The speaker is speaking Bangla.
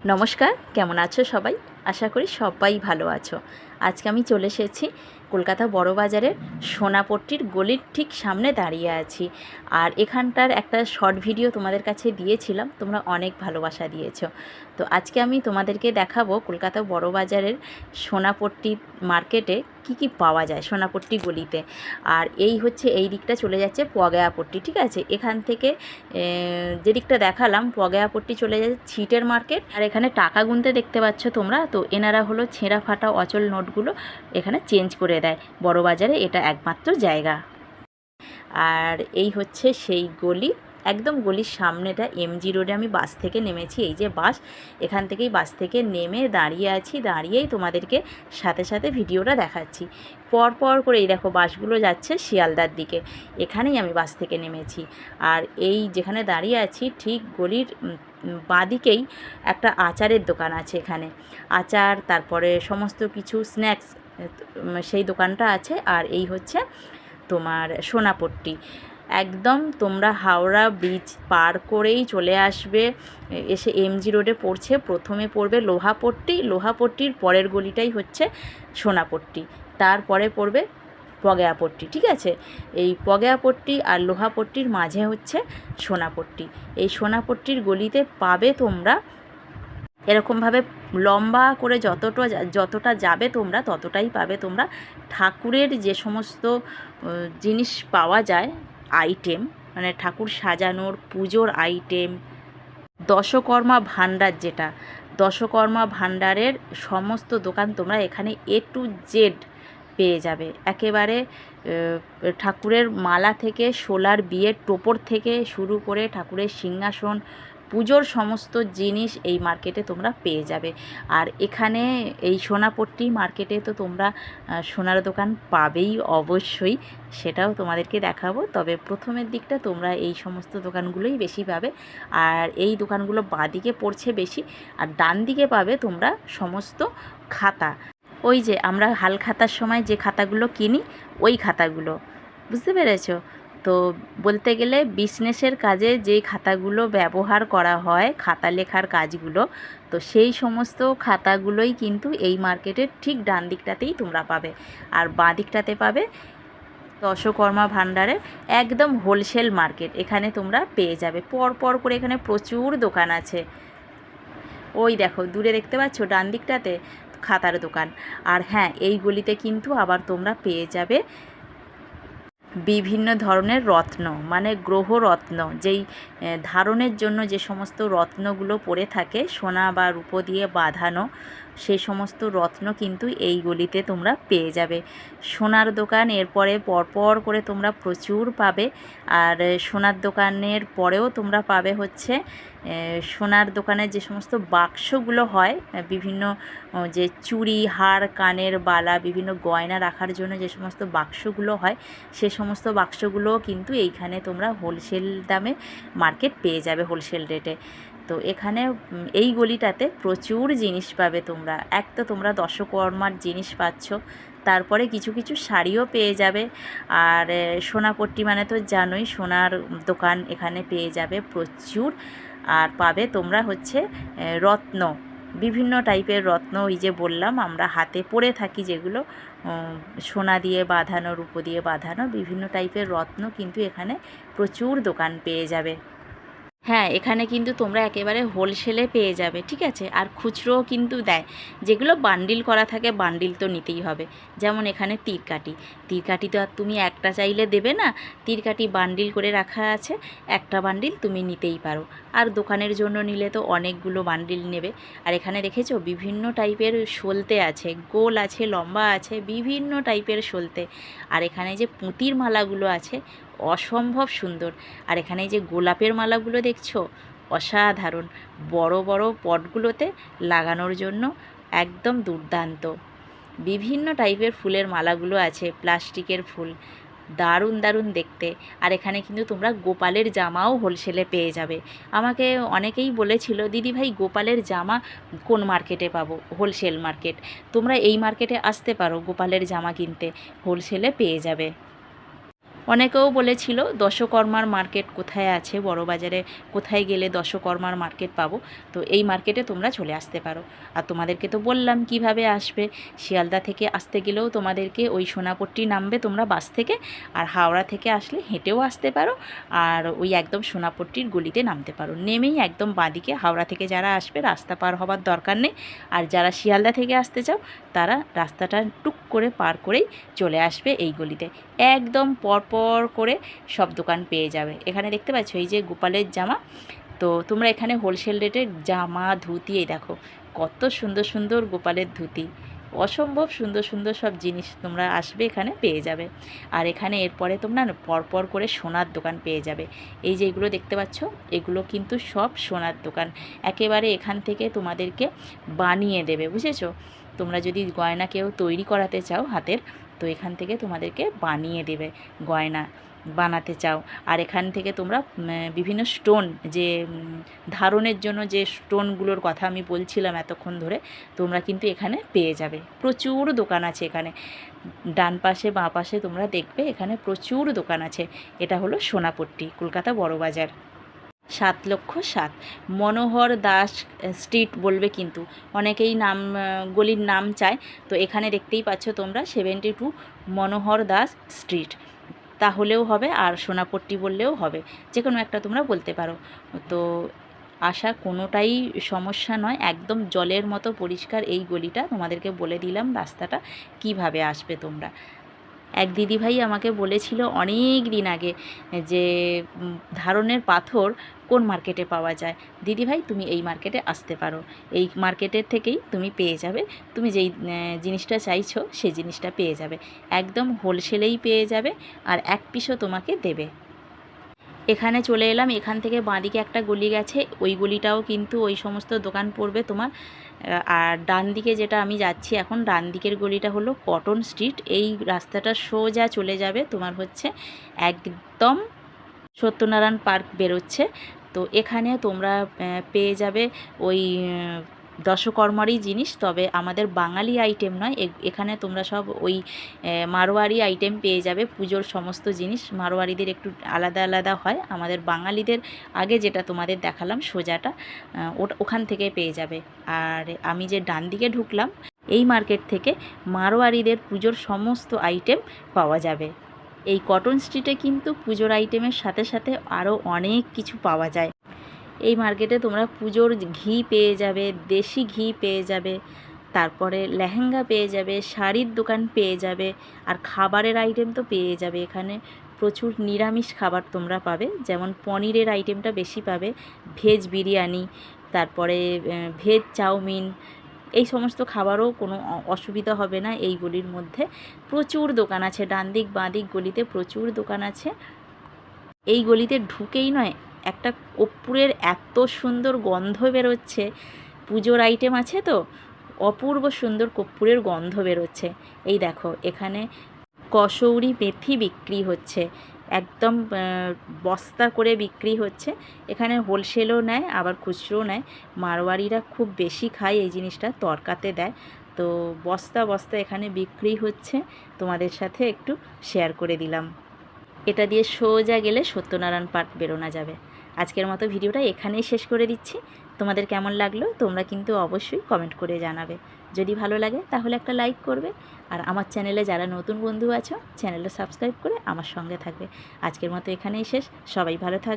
নমস্কার কেমন আছো সবাই? আশা করি সবাই ভালো আছো। আজকে আমি চলে এসেছি কলকাতা বড় বাজারের সোনাপট্টির গলির ঠিক সামনে দাঁড়িয়ে আছি। আর এখানটার একটা শর্ট ভিডিও তোমাদের কাছে দিয়েছিলাম, তোমরা অনেক ভালোবাসা দিয়েছ। তো আজকে আমি তোমাদেরকে দেখাবো কলকাতা বড় বাজারের সোনাপট্টি মার্কেটে কি কি পাওয়া যায় সোনাপট্টি গলিতে। আর এই হচ্ছে, এই দিকটা চলে যাচ্ছে পগায়াপট্টি ঠিক আছে? এখান থেকে যে দিকটা দেখালাম পগায়াপট্টি চলে যাচ্ছে ছিটের মার্কেট। আর এখানে টাকা গুনতে দেখতে পাচ্ছ তোমরা, তো এনারা হলো ছেঁড়া ফাটা অচল নোটগুলো এখানে চেঞ্জ করে দেয়। বড় বাজারে এটা একমাত্র জায়গা। আর এই হচ্ছে সেই গলি। একদম গলির সামনেটা এমজি রোডে আমি বাস থেকে নেমেছি। এই যে বাস, এখান থেকেই বাস থেকে নেমে দাঁড়িয়ে আছি। দাঁড়িয়েই তোমাদেরকে সাথে সাথে ভিডিওটা দেখাচ্ছি। পর পর করে এই দেখো বাসগুলো যাচ্ছে শিয়ালদার দিকে। এখানেই আমি বাস থেকে নেমেছি। আর এই যেখানে দাঁড়িয়ে আছি, ঠিক গলির বাঁদিকেই একটা আচারের দোকান আছে এখানে। আচার, তারপরে সমস্ত কিছু স্ন্যাক্স সেই দোকানটা আছে। আর এই হচ্ছে তোমার সোনাপট্টি। একদম তোমরা হাওড়া ব্রিজ পার করেই চলে আসবে। এসে এমজি রোডে পড়ছে। প্রথমে পড়বে লোহাপট্টি। লোহাপট্টির পরের গলিটাই হচ্ছে সোনাপট্টি। তারপরে পড়বে পগেয়াপট্টি ঠিক আছে? এই পগেয়াপট্টি আর লোহাপট্টির মাঝে হচ্ছে সোনাপট্টি এই সোনাপট্টির গলিতে পাবে তোমরা এরকমভাবে লম্বা করে যতটা যতটা যাবে তোমরা ততটাই পাবে তোমরা। ঠাকুরের যে সমস্ত জিনিস পাওয়া যায় আইটেম মানে ঠাকুর সাজানোর পুজোর আইটেম দশকর্মা ভাণ্ডার যেটা, দশকর্মা ভাণ্ডারের সমস্ত দোকান তোমরা এখানে এ টু জেড পেয়ে যাবে। একেবারে ঠাকুরের মালা থেকে সোলার বিয়ের টোপর থেকে শুরু করে ঠাকুরের সিংহাসন, পুজোর সমস্ত জিনিস এই মার্কেটে তোমরা পেয়ে যাবে। আর এখানে এই সোনাপট্টি মার্কেটে তো তোমরা সোনার দোকান পাবেই অবশ্যই, সেটাও তোমাদেরকে দেখাবো। তবে প্রথমের দিকটা তোমরা এই সমস্ত দোকানগুলোই বেশি পাবে। আর এই দোকানগুলো বাঁদিকে পড়ছে বেশি, আর ডান দিকে পাবে তোমরা সমস্ত খাতা। ওই যে আমরা হাল খাতার সময় যে খাতাগুলো কিনি, ওই খাতাগুলো। বুঝতে পেরেছ? তো বলতে গেলে বিজনেসের কাজে যে খাতাগুলো ব্যবহার করা হয়, খাতা লেখার কাজগুলো, তো সেই সমস্ত খাতাগুলোই কিন্তু এই মার্কেটের ঠিক ডান দিকটাতেই তোমরা পাবে। আর বাঁ দিকটাতে পাবে দশকর্মা ভাণ্ডারের একদম হোলসেল মার্কেট এখানে তোমরা পেয়ে যাবে। পর পর করে এখানে প্রচুর দোকান আছে। ওই দেখো, দূরে দেখতে পাচ্ছ ডান দিকটাতে? খাতার দোকান। আর হ্যাঁ এই গলিতে কিন্তু আবার তোমরা পেয়ে যাবে বিভিন্ন ধরনের রত্ন মানে গ্রহ রত্ন, যেই ধারণের জন্য যে সমস্ত রত্নগুলো পড়ে থাকে, সোনা বা রূপো দিয়ে বাঁধানো, সে সমস্ত রত্ন কিন্তু এই গলিতে তোমরা পেয়ে যাবে। সোনার দোকান এরপরে পরপর করে তোমরা প্রচুর পাবে, আর সোনার দোকানের পরেও তোমরা পাবে হচ্ছে সোনার দোকানের যে সমস্ত বাক্সগুলো হয় বিভিন্ন যে চুড়ি, হার, কানের বালা, বিভিন্ন গয়না রাখার জন্য যে সমস্ত বাক্সগুলো হয়, সে সমস্ত বাক্সগুলোও কিন্তু এইখানে তোমরা হোলসেল দামে মার্কেট পেয়ে যাবে হোলসেল রেটে তো এখানে এই গলিটাতে প্রচুর জিনিস পাবে তোমরা। এক তো তোমরা দশকর্মার জিনিস পাচ্ছ, তারপরে কিছু কিছু শাড়িও পেয়ে যাবে। আর সোনাপট্টি মানে তো জানোই, সোনার দোকান এখানে পেয়ে যাবে প্রচুর। আর পাবে তোমরা হচ্ছে রত্ন। বিভিন্ন টাইপের রত্ন, ওই যে বললাম, আমরা হাতে পরে থাকি যেগুলো সোনা দিয়ে বাঁধানো, রূপো দিয়ে বাঁধানো, বিভিন্ন টাইপের রত্ন কিন্তু এখানে প্রচুর দোকান পেয়ে যাবে। হ্যাঁ এখানে কিন্তু তোমরা একেবারে হোলসেলে পেয়ে যাবে, ঠিক আছে? আর খুচরোও কিন্তু দেয়। যেগুলো বান্ডিল করা থাকে, বান্ডিল তো নিতেই হবে। যেমন এখানে তীরকাটি তীরকাটি তো আর তুমি একটা চাইলে দেবে না। তীরকাটি বান্ডিল করে রাখা আছে, একটা বান্ডিল তুমি নিতেই পারো। আর দোকানের জন্য নিলে তো অনেকগুলো বান্ডিল নেবে। আর এখানে দেখেছ, বিভিন্ন টাইপের সলতে আছে, গোল আছে, লম্বা আছে, বিভিন্ন টাইপের সলতে। আর এখানে যে পুঁতির মালাগুলো আছে অসম্ভব সুন্দর। আর এখানে যে গোলাপের মালাগুলো দেখছ? অসাধারণ। বড় বড় পটগুলোতে লাগানোর জন্য একদম দুর্দান্ত। বিভিন্ন টাইপের ফুলের মালাগুলো আছে, প্লাস্টিকের ফুল। দারুণ দারুণ দেখতে। আর এখানে কিন্তু তোমরা গোপালের জামাও হোলসেলে পেয়ে যাবে। আমাকে অনেকেই বলেছিল, দিদি ভাই, গোপালের জামা কোন মার্কেটে পাবো? Wholesale market. তোমরা এই মার্কেটে আসতে পারো, গোপালের জামা কিনতে। হোলসেলে পেয়ে যাবে। অনেকেও বলেছিল, দশকর্মার মার্কেট কোথায় আছে? বড় বাজারে কোথায় গেলে দশকর্মার মার্কেট পাবো? তো এই মার্কেটে তোমরা চলে আসতে পারো। আর তোমাদেরকে তো বললাম, কীভাবে আসবে? শিয়ালদা থেকে আসতে গেলেও তোমাদেরকে ওই সোনাপট্টি নামবে তোমরা বাস থেকে, আর হাওড়া থেকে আসলে হেঁটেও আসতে পারো, আর ওই একদম সোনাপট্টির গলিতে নামতে পারো। নেমেই একদম বাঁদিকে, হাওড়া থেকে যারা আসবে, রাস্তা পার হবার দরকার নেই। আর যারা শিয়ালদা থেকে আসতে চাও, তারা রাস্তাটা টুক করে পার করেই চলে আসবে এই গলিতে। একদম পরপর করে সব দোকান পেয়ে যাবে। এখানে দেখতে পাচ্ছ এই যে গোপালের জামা। তো তোমরা এখানে হোলসেল রেটের জামা, ধুতি, এই দেখো, কত সুন্দর সুন্দর গোপালের ধুতি। অসম্ভব সুন্দর সুন্দর সব জিনিস তোমরা আসবে এখানে পেয়ে যাবে। আর এখানে এরপরে তোমরা পরপর করে সোনার দোকান পেয়ে যাবে। এই যে এগুলো দেখতে পাচ্ছ, এগুলো কিন্তু সব সোনার দোকান। একেবারে এখান থেকে তোমাদেরকে বানিয়ে দেবে, বুঝেছ? তোমরা যদি গয়না কেউ তৈরি করাতে চাও হাতের তো এখান থেকে তোমাদেরকে বানিয়ে দেবে গয়না বানাতে চাও। আর এখান থেকে তোমরা বিভিন্ন স্টোন যে ধারণের জন্য যে স্টোনগুলোর কথা আমি বলছিলাম এতক্ষণ ধরে, তোমরা কিন্তু এখানে পেয়ে যাবে। প্রচুর দোকান আছে এখানে। ডান পাশে, বাঁ পাশে তোমরা দেখবে এখানে প্রচুর দোকান আছে। এটা হলো সোনাপট্টি, কলকাতা বড় বাজার সাত লক্ষ সাত। মনোহর দাস স্ট্রিট বলবে কিন্তু। অনেকেই নাম গলির নাম চায়। তো এখানে দেখতেই পাচ্ছ তোমরা seventy two Manohar Das street তাহলেও হবে আর সোনাপট্টি বললেও হবে। যে কোনো একটা তোমরা বলতে পারো। তো আসা কোনোটাই সমস্যা নয়। একদম জলের মতো পরিষ্কার এই গলিটা। তোমাদেরকে বলে দিলাম রাস্তাটা, কীভাবে আসবে তোমরা। এক দিদিভাই আমাকে বলেছিল অনেক দিন আগে যে ধারণের পাথর কোন মার্কেটে পাওয়া যায়? দিদিভাই, তুমি এই মার্কেটে আসতে পারো। এই মার্কেটের থেকেই তুমি পেয়ে যাবে। তুমি যেই জিনিসটা চাইছো, সেই জিনিসটা পেয়ে যাবে। একদম হোলসেলেই পেয়ে যাবে আর এক পিসও তোমাকে দেবে। এখানে চলে এলাম। এখান থেকে বাঁদিকে একটা গলি গেছে। ওই গলিটাও কিন্তু ওই সমস্ত দোকান পড়বে তোমার। আর ডান দিকে যেটা আমি যাচ্ছি এখন, ডান দিকের গলিটা হলো কটন স্ট্রিট। এই রাস্তাটা সোজা চলে যাবে তোমার হচ্ছে একদম সত্যনারায়ণ পার্ক বেরোচ্ছে। তো এখানে তোমরা পেয়ে যাবে ওই দশকর্মারই জিনিস। তবে আমাদের বাঙালি আইটেম নয়। এখানে তোমরা সব ওই মারোয়ারি আইটেম পেয়ে যাবে। পুজোর সমস্ত জিনিস মারোয়ারিদের একটু আলাদা আলাদা হয়। আমাদের বাঙালিদের আগে যেটা তোমাদের দেখালাম সোজাটা ওখান থেকে পেয়ে যাবে। আর আমি যে ডান দিকে ঢুকলাম, এই মার্কেট থেকে মারোয়ারিদের পুজোর সমস্ত আইটেম পাওয়া যাবে। এই কটন স্ট্রিটে কিন্তু পুজোর আইটেমের সাথে সাথে আরও অনেক কিছু পাওয়া যায়। এই মার্কেটে তোমরা পুজোর ঘি পেয়ে যাবে, দেশি ঘি পেয়ে যাবে, তারপরে লেহেঙ্গা পেয়ে যাবে, শাড়ির দোকান পেয়ে যাবে, আর খাবারের আইটেম তো পেয়ে যাবে এখানে। প্রচুর নিরামিষ খাবার তোমরা পাবে, যেমন পনিরের আইটেমটা বেশি পাবে, ভেজ বিরিয়ানি, তারপরে ভেজ চাউমিন এই সমস্ত খাবারও কোনো অসুবিধা হবে না এই গলির মধ্যে। প্রচুর দোকান আছে, ডান দিক, বাঁ দিক গলিতে প্রচুর দোকান আছে। এই গলিতে ঢুকেই নয়, একটা কর্পূরের এত সুন্দর গন্ধ বেরোচ্ছে। পুজোর আইটেম আছে তো, অপূর্ব সুন্দর কর্পূরের গন্ধ বেরোচ্ছে। এই দেখো, এখানে কসৌরি মেথি বিক্রি হচ্ছে। একদম বস্তা করে বিক্রি হচ্ছে। এখানে হোলসেলও নেয়, আবার খুচরোও নেয়। মারোয়ারিরা খুব বেশি খায় এই জিনিসটা, তরকাতে দেয়। তো বস্তা বস্তা এখানে বিক্রি হচ্ছে। তোমাদের সাথে একটু শেয়ার করে দিলাম। এটা দিয়ে সোজা গেলে সত্যনারায়ণ পার্ক বেরোনো যাবে। আজকের মতো ভিডিওটা এখানেই শেষ করে দিচ্ছি। তোমাদের কেমন লাগল তোমরা কিন্তু অবশ্যই কমেন্ট করে জানাবে। যদি ভালো লাগে তাহলে একটা লাইক করবে। আর আমার চ্যানেলে যারা নতুন বন্ধু আছো, চ্যানেলটা সাবস্ক্রাইব করে আমার সঙ্গে থাকবে। আজকের মতো এখানেই শেষ। সবাই ভালো থাকবে।